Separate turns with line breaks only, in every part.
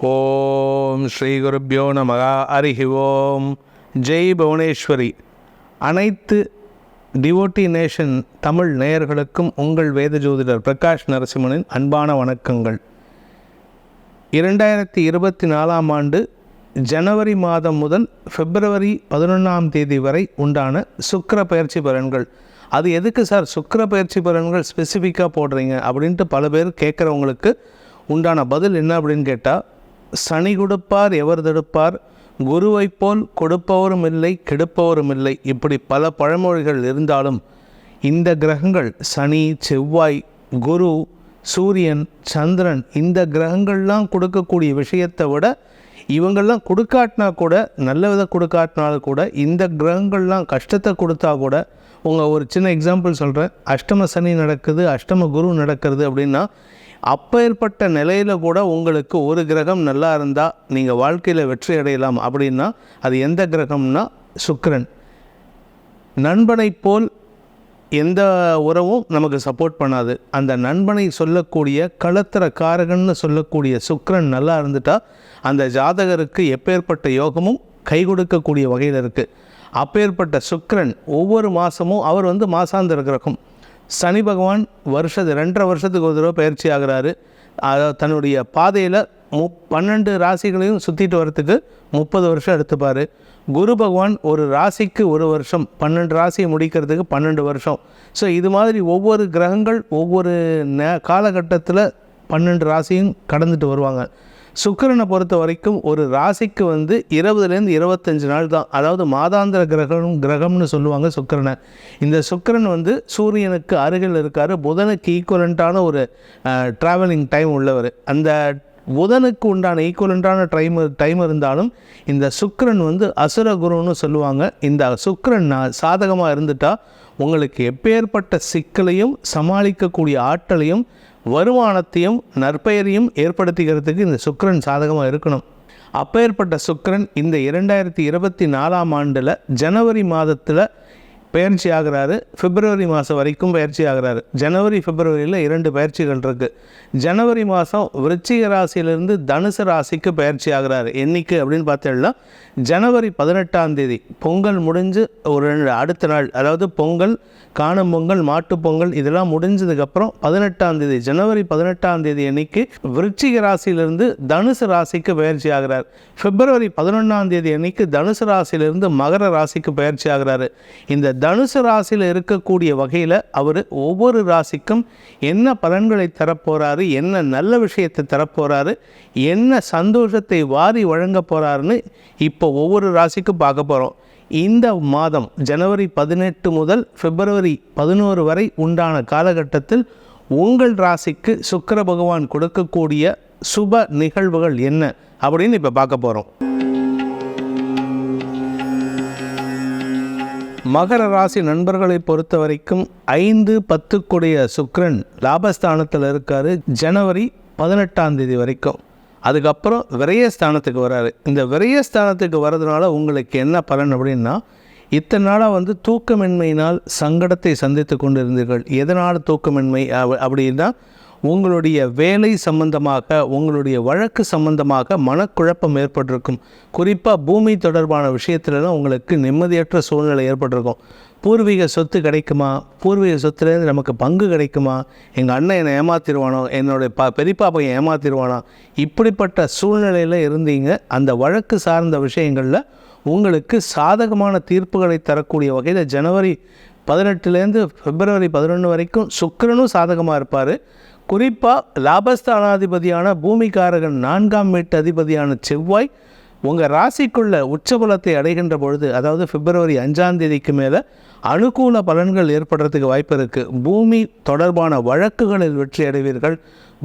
ஓம் ஸ்ரீ குருப்பியோ நமகா அருகி ஓம். ஜெய் புவனேஸ்வரி. அனைத்து டிவோட்டி நேஷன் தமிழ் நேயர்களுக்கும் உங்கள் வேத ஜோதிடர் பிரகாஷ் நரசிம்மனின் அன்பான வணக்கங்கள். இரண்டாயிரத்தி இருபத்தி நாலாம் ஆண்டு ஜனவரி மாதம் முதல் பிப்ரவரி பதினொன்றாம் தேதி வரை உண்டான சுக்கர பயிற்சி பலன்கள். அது எதுக்கு சார்? சுக்கர பயிற்சி பலன்கள் ஸ்பெசிஃபிக்காக போடுறீங்க அப்படின்ட்டு பல பேர் கேட்குறவங்களுக்கு உண்டான பதில் என்ன அப்படின்னு கேட்டால் சனி கொடுப்பார் எவர் தடுப்பார்? குருவைப் போல் கொடுப்பவரும் இல்லை கெடுப்பவரும் இல்லை. இப்படி பல பழமொழிகள் இருந்தாலும் இந்த கிரகங்கள் சனி செவ்வாய் குரு சூரியன் சந்திரன் இந்த கிரகங்கள்லாம் கொடுக்கக்கூடிய விஷயத்தை விட இவங்கள்லாம் கொடுக்காட்டினா கூட நல்ல வித கொடுக்காட்டினாலும் கூட இந்த கிரகங்கள்லாம் கஷ்டத்தை கொடுத்தா கூட உங்கள் ஒரு சின்ன எக்ஸாம்பிள் சொல்கிறேன் அஷ்டம சனி நடக்குது அஷ்டம குரு நடக்கிறது அப்படின்னா அப்பேற்பட்ட நிலையில் கூட உங்களுக்கு ஒரு கிரகம் நல்லா இருந்தால் நீங்கள் வாழ்க்கையில் வெற்றி அடையலாம். அப்படின்னா அது எந்த கிரகம்னா சுக்கரன். நண்பனைப் போல் எந்த உறவும் நமக்கு சப்போர்ட் பண்ணாது. அந்த நண்பனை சொல்லக்கூடிய களத்திர காரகன்னு சொல்லக்கூடிய சுக்கரன் நல்லா இருந்துட்டா அந்த ஜாதகருக்கு எப்பேற்பட்ட யோகமும் கை கொடுக்கக்கூடிய வகையில் இருக்குது அப்பேற்பட்ட சுக்கரன் ஒவ்வொரு மாதமும் அவர் வந்து மாசாந்திர கிரகம். சனி பகவான் வருஷத்து ரெண்டரை வருஷத்துக்கு ஒரு தடவை பயிற்சி ஆகிறாரு. அதாவது தன்னுடைய பாதையில் மு பன்னெண்டு ராசிகளையும் சுற்றிட்டு வரத்துக்கு முப்பது வருஷம் எடுத்துப்பார். குரு பகவான் ஒரு ராசிக்கு ஒரு வருஷம் பன்னெண்டு ராசியை முடிக்கிறதுக்கு பன்னெண்டு வருஷம். ஸோ இது மாதிரி ஒவ்வொரு கிரகங்கள் ஒவ்வொரு நே காலகட்டத்தில் பன்னெண்டு ராசியும் கடந்துட்டு வருவாங்க. சுக்கரனை பொறுத்த வரைக்கும் ஒரு ராசிக்கு வந்து இருபதுலேருந்து இருபத்தஞ்சு நாள் தான். அதாவது மாதாந்திர கிரகம் கிரகம்னு சொல்லுவாங்க சுக்கரனை. இந்த சுக்கரன் வந்து சூரியனுக்கு அருகில் இருக்கார். புதனுக்கு ஈக்குவலண்ட்டான ஒரு ட்ராவலிங் டைம் உள்ளவர். அந்த புதனுக்கு உண்டான ஈக்குவலண்ட்டான டைம் டைம் இருந்தாலும் இந்த சுக்கரன் வந்து அசுர குருன்னு சொல்லுவாங்க. இந்த சுக்கரன் சாதகமாக இருந்துட்டால் உங்களுக்கு எப்பேற்பட்ட சிக்கலையும் சமாளிக்கக்கூடிய ஆற்றலையும் வருமானத்தையும் நற்பெயரையும் ஏற்படுத்திக்கிறதுக்கு இந்த சுக்கரன் சாதகமாக இருக்கணும். அப்பேற்பட்ட சுக்கிரன் இந்த இரண்டாயிரத்தி இருபத்தி நாலாம் ஆண்டில் ஜனவரி மாதத்தில் பயிற்சி ஆகிறாரு. பிப்ரவரி மாதம் வரைக்கும் பயிற்சி ஆகிறாரு. ஜனவரி பிப்ரவரியில் இரண்டு பயிற்சிகள் இருக்குது ஜனவரி மாதம் விருச்சிக ராசியிலிருந்து தனுசு ராசிக்கு பயிற்சி ஆகிறாரு. என்னைக்கு அப்படின்னு பார்த்தீங்கன்னா ஜனவரி பதினெட்டாம் தேதி. பொங்கல் முடிஞ்சு ஒரு ரெண்டு அடுத்த நாள் அதாவது பொங்கல் காணும் பொங்கல் மாட்டுப் பொங்கல் இதெல்லாம் முடிஞ்சதுக்கப்புறம் பதினெட்டாம் தேதி ஜனவரி பதினெட்டாம் தேதி அன்னைக்கு விருச்சிக ராசியிலிருந்து தனுசு ராசிக்கு பயிற்சி ஆகிறார். பிப்ரவரி பதினொன்றாம் தேதி அன்னைக்கு தனுசு ராசியிலிருந்து மகர ராசிக்கு பயிற்சி ஆகிறாரு. இந்த தனுசு ராசியில் இருக்கக்கூடிய வகையில் அவர் ஒவ்வொரு ராசிக்கும் என்ன பலன்களை தரப்போகிறாரு என்ன நல்ல விஷயத்தை தரப்போகிறாரு என்ன சந்தோஷத்தை வாரி வழங்க போகிறாருன்னு இப்போ ஒவ்வொரு ராசிக்கும் பார்க்க போகிறோம் இந்த மாதம் ஜனவரி பதினெட்டு முதல் பிப்ரவரி பதினோரு வரை உண்டான காலகட்டத்தில் உங்கள் ராசிக்கு சுக்கர பகவான் கொடுக்கக்கூடிய சுப நிகழ்வுகள் என்ன அப்படின்னு இப்போ பார்க்க போகிறோம் மகர ராசி நண்பர்களை பொறுத்த வரைக்கும் ஐந்து பத்துக்குடைய சுக்ரன் லாபஸ்தானத்தில் இருக்கார் ஜனவரி பதினெட்டாம் தேதி வரைக்கும். அதுக்கப்புறம் விரயஸ்தானத்துக்கு வராரு. இந்த விரயஸ்தானத்துக்கு வர்றதுனால உங்களுக்கு என்ன பலன் அப்படின்னா இத்தனை நாளாக வந்து தூக்கமின்மையினால் சங்கடத்தை சந்தித்து கொண்டு இருந்தீர்கள் எதனால் தூக்கமின்மை? அப்படின்னா உங்களுடைய வேலை சம்பந்தமாக உங்களுடைய வழக்கு சம்பந்தமாக மனக்குழப்பம் ஏற்பட்டிருக்கும். குறிப்பாக பூமி தொடர்பான விஷயத்துலலாம் உங்களுக்கு நிம்மதியற்ற சூழ்நிலை ஏற்பட்டிருக்கும். பூர்வீக சொத்து கிடைக்குமா? பூர்வீக சொத்துலேருந்து நமக்கு பங்கு கிடைக்குமா? எங்கள் அண்ணன் என்னை ஏமாத்திடுவானோ என்னுடைய ப பெரியப்பா பையன் ஏமாத்திடுவானா இப்படிப்பட்ட சூழ்நிலையில் இருந்தீங்க. அந்த வழக்கு சார்ந்த விஷயங்களில் உங்களுக்கு சாதகமான தீர்ப்புகளை தரக்கூடிய வகையில் ஜனவரி பதினெட்டுலேருந்து பிப்ரவரி பதினொன்று வரைக்கும் சுக்கரனும் சாதகமாக இருப்பார். குறிப்பாக லாபஸ்தானாதிபதியான பூமிகாரகன் நான்காம் வீட்டு அதிபதியான செவ்வாய் உங்கள் ராசிக்குள்ள உச்சபலத்தை அடைகின்ற பொழுது அதாவது பிப்ரவரி அஞ்சாம் தேதிக்கு மேலே அனுகூல பலன்கள் ஏற்படுறதுக்கு வாய்ப்பு இருக்குது பூமி தொடர்பான வழக்குகளில் வெற்றி அடைவீர்கள்.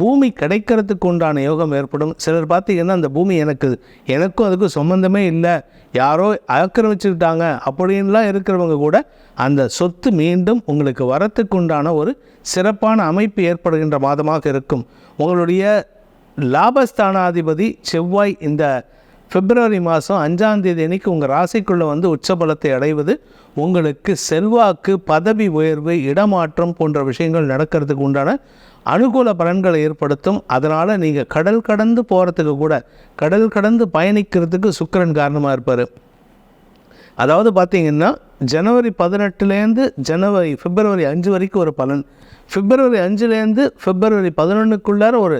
பூமி கிடைக்கிறதுக்கு உண்டான யோகம் ஏற்படும். சிலர் பார்த்தீங்கன்னா அந்த பூமி எனக்கு எனக்கும் அதுக்கும் சம்மந்தமே இல்லை. யாரோ ஆக்கிரமிச்சுக்கிட்டாங்க அப்படின்லாம் இருக்கிறவங்க கூட அந்த சொத்து மீண்டும் உங்களுக்கு வரத்துக்கு உண்டான ஒரு சிறப்பான அமைப்பு ஏற்படுகின்ற மாதமாக இருக்கும். உங்களுடைய லாபஸ்தானாதிபதி செவ்வாய் இந்த பிப்ரவரி மாதம் அஞ்சாந்தேதி அன்னைக்கு உங்கள் ராசிக்குள்ளே வந்து உச்சபலத்தை அடைவது உங்களுக்கு செல்வாக்கு பதவி உயர்வு இடமாற்றம் போன்ற விஷயங்கள் நடக்கிறதுக்கு உண்டான அனுகூல பலன்களை ஏற்படுத்தும். அதனால் நீங்கள் கடல் கடந்து போகிறதுக்கு கூட கடல் கடந்து பயணிக்கிறதுக்கு சுக்கிரன் காரணமாக இருப்பார். அதாவது பார்த்தீங்கன்னா ஜனவரி பதினெட்டுலேருந்து ஜனவரி பிப்ரவரி அஞ்சு வரைக்கும் ஒரு பலன். பிப்ரவரி அஞ்சுலேருந்து பிப்ரவரி பதினொன்றுக்குள்ளார ஒரு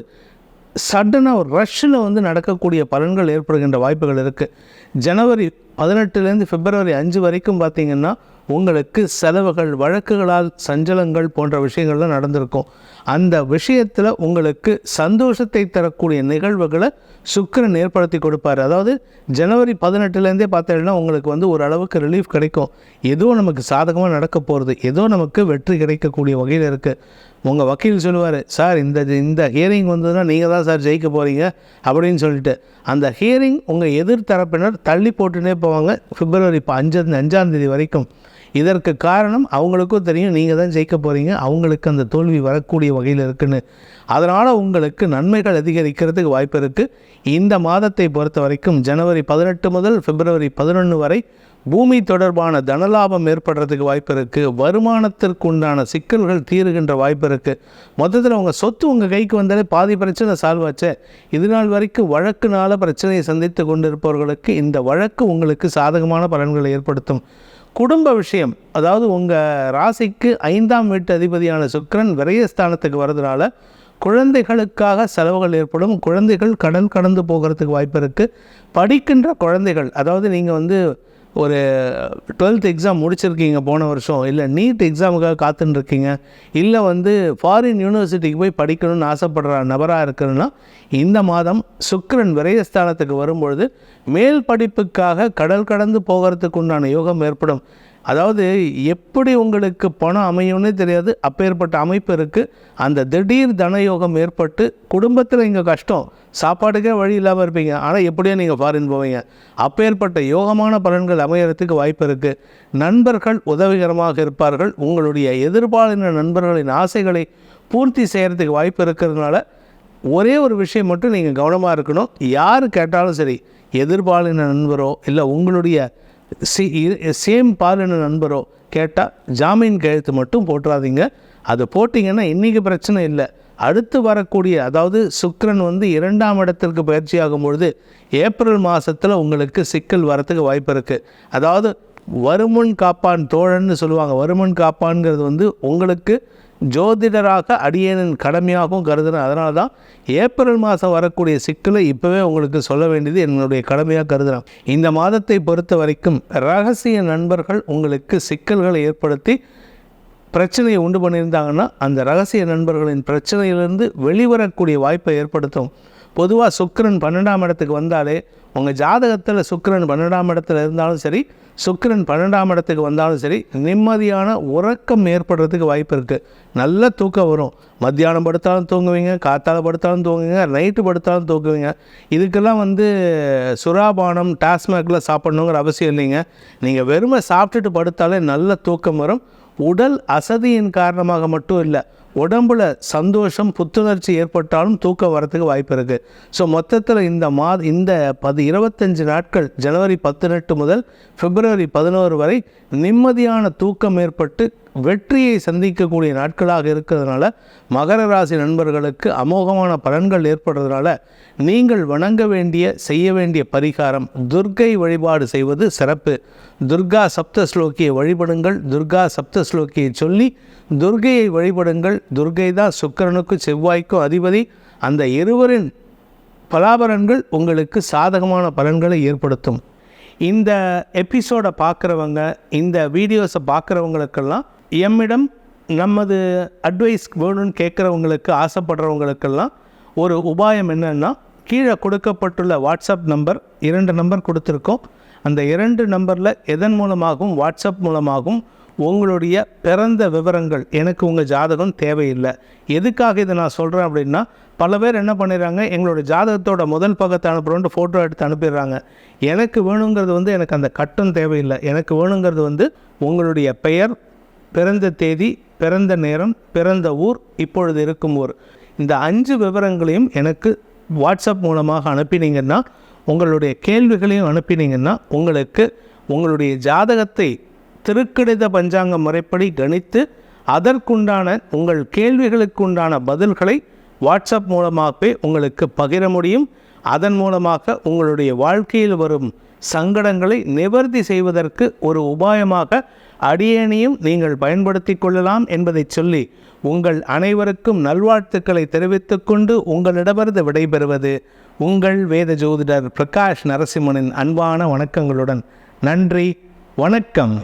சடனாக ஒரு ரஷ்ஷில் வந்து நடக்கக்கூடிய பலன்கள் ஏற்படுகின்ற வாய்ப்புகள் இருக்குது ஜனவரி பதினெட்டுலேருந்து பிப்ரவரி அஞ்சு வரைக்கும் பார்த்தீங்கன்னா உங்களுக்கு செலவுகள் வழக்குகளால் சஞ்சலங்கள் போன்ற விஷயங்கள்லாம் நடந்திருக்கும். அந்த விஷயத்தில் உங்களுக்கு சந்தோஷத்தை தரக்கூடிய நிகழ்வுகளை சுக்கிரன் ஏற்படுத்தி கொடுப்பாரு. அதாவது ஜனவரி பதினெட்டுலேருந்தே பார்த்தீங்கன்னா உங்களுக்கு வந்து ஒரு அளவுக்கு ரிலீஃப் கிடைக்கும். ஏதோ நமக்கு சாதகமாக நடக்க போகிறது ஏதோ நமக்கு வெற்றி கிடைக்கக்கூடிய வகையில் இருக்குது உங்கள் வக்கீல் சொல்லுவார் சார் இந்த இந்த ஹியரிங் வந்ததுன்னா நீங்கள் தான் சார் ஜெயிக்க போகிறீங்க அப்படின்னு சொல்லிட்டு. அந்த ஹியரிங் உங்கள் எதிர்த்தரப்பினர் தள்ளி போட்டுனே போவாங்க பிப்ரவரி இப்போ அஞ்சு அஞ்சாந்தேதி வரைக்கும். இதற்கு காரணம் அவங்களுக்கும் தெரியும் நீங்கள் தான் ஜெயிக்க போகிறீங்க அவங்களுக்கு அந்த தோல்வி வரக்கூடிய வகையில் இருக்குன்னு. அதனால் உங்களுக்கு நன்மைகள் அதிகரிக்கிறதுக்கு வாய்ப்பு இருக்குது இந்த மாதத்தை பொறுத்த வரைக்கும் ஜனவரி பதினெட்டு முதல் பிப்ரவரி பதினொன்று வரை பூமி தொடர்பான தனலாபம் ஏற்படுறதுக்கு வாய்ப்பு இருக்குது வருமானத்திற்கு உண்டான சிக்கல்கள் தீருகின்ற வாய்ப்பு இருக்குது மொத்தத்தில் உங்கள் சொத்து உங்கள் கைக்கு வந்தாலே பாதி பிரச்சனை சால்வ் ஆச்சு. இது நாள் வரைக்கும் வழக்குனால பிரச்சனையை சந்தித்து கொண்டிருப்பவர்களுக்கு இந்த வழக்கு உங்களுக்கு சாதகமான பலன்களை ஏற்படுத்தும். குடும்ப விஷயம் அதாவது உங்கள் ராசிக்கு ஐந்தாம் வீட்டு அதிபதியான சுக்கிரன் விரயஸ்தானத்துக்கு வர்றதுனால குழந்தைகளுக்காக செலவுகள் ஏற்படும். குழந்தைகள் கடல் கடந்து போகிறதுக்கு வாய்ப்பு இருக்குது படிக்கின்ற குழந்தைகள் அதாவது நீங்கள் வந்து ஒரு டுவெல்த் எக்ஸாம் முடிச்சிருக்கீங்க போன வருஷம். இல்லை நீட் எக்ஸாமுக்காக காத்துட்டுருக்கீங்க இல்லை வந்து ஃபாரின் யூனிவர்சிட்டிக்கு போய் படிக்கணும்னு ஆசைப்படுற நபராக இருக்கிறன்னா இந்த மாதம் சுக்கரன் விரயஸ்தானத்துக்கு வரும்பொழுது மேல் படிப்புக்காக கடல் கடந்து போகிறதுக்கு உண்டான யோகம் ஏற்படும். அதாவது எப்படி உங்களுக்கு பணம் அமையும்னே தெரியாது. அப்பேற்பட்ட அமைப்பு இருக்குது அந்த திடீர் தனயோகம் ஏற்பட்டு குடும்பத்தில் இங்கே கஷ்டம். சாப்பாட்டுக்கே வழி இல்லாமல் இருப்பீங்க. ஆனால் எப்படியோ நீங்கள் ஃபாரின் போவீங்க. அப்பேற்பட்ட யோகமான பலன்கள் அமையறதுக்கு வாய்ப்பு இருக்குது நண்பர்கள் உதவிகரமாக இருப்பார்கள். உங்களுடைய எதிர்பாலின நண்பர்களின் ஆசைகளை பூர்த்தி செய்கிறதுக்கு வாய்ப்பு இருக்கிறதுனால ஒரே ஒரு விஷயம் மட்டும் நீங்கள் கவனமாக இருக்கணும். யார் கேட்டாலும் சரி எதிர்பாலின நண்பரோ இல்லை உங்களுடைய சி சேம் பாலின நண்பரோ கேட்டால் ஜாமீன் கையெழுத்து மட்டும் போட்டுறாதீங்க. அது போட்டிங்கன்னா இன்றைக்கி பிரச்சனை இல்லை. அடுத்து வரக்கூடிய அதாவது சுக்கரன் வந்து இரண்டாம் இடத்திற்கு பயிற்சியாகும் பொழுது ஏப்ரல் மாதத்தில் உங்களுக்கு சிக்கல் வரத்துக்கு வாய்ப்பு இருக்குது அதாவது வருமுன் காப்பான் தோழன்னு சொல்லுவாங்க. வருமுன் காப்பான்ங்கிறது வந்து உங்களுக்கு ஜோதிடராக அடியேனின் கடமையாகவும் கருதுகிறேன் அதனால தான் ஏப்ரல் மாதம் வரக்கூடிய சிக்கலை இப்போவே உங்களுக்கு சொல்ல வேண்டியது என்னுடைய கடமையாக கருதுகிறேன் இந்த மாதத்தை பொறுத்த வரைக்கும் ரகசிய நண்பர்கள் உங்களுக்கு சிக்கல்களை ஏற்படுத்தி பிரச்சனையை உண்டு பண்ணியிருந்தாங்கன்னா அந்த ரகசிய நண்பர்களின் பிரச்சனையிலிருந்து வெளிவரக்கூடிய வாய்ப்பை ஏற்படுத்தும். பொதுவாக சுக்கரன் பன்னெண்டாம் இடத்துக்கு வந்தாலே உங்கள் ஜாதகத்தில் சுக்கரன் பன்னெண்டாம் இடத்துல இருந்தாலும் சரி சுக்கரன் பன்னெண்டாம் இடத்துக்கு வந்தாலும் சரி நிம்மதியான உறக்கம் ஏற்படுறதுக்கு வாய்ப்பு இருக்குது நல்ல தூக்கம் வரும். மத்தியானம் படுத்தாலும் தூங்குவீங்க காத்தால் படுத்தாலும் தூங்குவீங்க நைட்டு படுத்தாலும் தூங்குவீங்க. இதுக்கெல்லாம் வந்து சுறாபானம் டாஸ்மாகில் சாப்பிடணுங்கிற அவசியம் இல்லைங்க. நீங்கள் வெறுமை சாப்பிட்டுட்டு படுத்தாலே நல்ல தூக்கம் வரும். உடல் அசதியின் காரணமாக மட்டும் இல்லை உடம்புல சந்தோஷம் புத்துணர்ச்சி ஏற்பட்டாலும் தூக்கம் வரத்துக்கு வாய்ப்பு இருக்குது ஸோ மொத்தத்தில் இந்த மா இந்த பது இருபத்தஞ்சு நாட்கள் ஜனவரி பதினெட்டு முதல் பிப்ரவரி பதினோரு வரை நிம்மதியான தூக்கம் ஏற்பட்டு வெற்றியை சந்திக்கக்கூடிய நாட்களாக இருக்கிறதுனால மகர ராசி நண்பர்களுக்கு அமோகமான பலன்கள் ஏற்படுறதுனால நீங்கள் வணங்க வேண்டிய செய்ய வேண்டிய பரிகாரம் துர்க்கை வழிபாடு செய்வது சிறப்பு. துர்கா சப்த ஸ்லோக்கியை வழிபடுங்கள் துர்கா சப்த ஸ்லோக்கியை சொல்லி துர்கையை வழிபடுங்கள் துர்கை தான் சுக்கிரனுக்கும் செவ்வாய்க்கும் அதிபதி. அந்த இருவரின் பலாபலன்கள் உங்களுக்கு சாதகமான பலன்களை ஏற்படுத்தும். இந்த எபிசோடை பார்க்குறவங்க இந்த வீடியோஸை பார்க்குறவங்களுக்கெல்லாம் எம்மிடம் நமது அட்வைஸ் வேணும்னு கேட்குறவங்களுக்கு ஆசைப்படுறவங்களுக்கெல்லாம் ஒரு உபாயம் என்னென்னா கீழே கொடுக்கப்பட்டுள்ள வாட்ஸ்அப் நம்பர் இரண்டு நம்பர் கொடுத்துருக்கோம். அந்த இரண்டு நம்பரில் எதன் மூலமாகவும் வாட்ஸ்அப் மூலமாகவும் உங்களுடைய பிறந்த விவரங்கள் எனக்கு உங்கள் ஜாதகம் தேவையில்லை. எதுக்காக இதை நான் சொல்கிறேன் அப்படின்னா பல பேர் என்ன பண்ணிடுறாங்க எங்களோட ஜாதகத்தோட முதல் பக்கத்தை அனுப்புகிறோன்ட்டு ஃபோட்டோ எடுத்து அனுப்பிடுறாங்க. எனக்கு வேணுங்கிறது வந்து எனக்கு அந்த கட்டம் தேவையில்லை. எனக்கு வேணுங்கிறது வந்து உங்களுடைய பெயர் பிறந்த தேதி பிறந்த நேரம் பிறந்த ஊர் இப்பொழுது இருக்கும் ஊர். இந்த அஞ்சு விவரங்களையும் எனக்கு வாட்ஸ்அப் மூலமாக அனுப்பினீங்கன்னா உங்களுடைய கேள்விகளையும் அனுப்பினீங்கன்னா உங்களுக்கு உங்களுடைய ஜாதகத்தை திருக்கணித பஞ்சாங்க முறைப்படி கணித்து அதற்குண்டான உங்கள் கேள்விகளுக்குண்டான பதில்களை வாட்ஸ்அப் மூலமாகவே உங்களுக்கு பகிர முடியும். அதன் மூலமாக உங்களுடைய வாழ்க்கையில் வரும் சங்கடங்களை நிவர்த்தி செய்வதற்கு ஒரு உபாயமாக அடியேனையும் நீங்கள் பயன்படுத்தி கொள்ளலாம் என்பதை சொல்லி உங்கள் அனைவருக்கும் நல்வாழ்த்துக்களை தெரிவித்துக்கொண்டு உங்களிடமிருந்து விடைபெறுவது உங்கள் வேத ஜோதிடர் பிரகாஷ் நரசிம்மனின் அன்பான வணக்கங்களுடன் நன்றி வணக்கம்.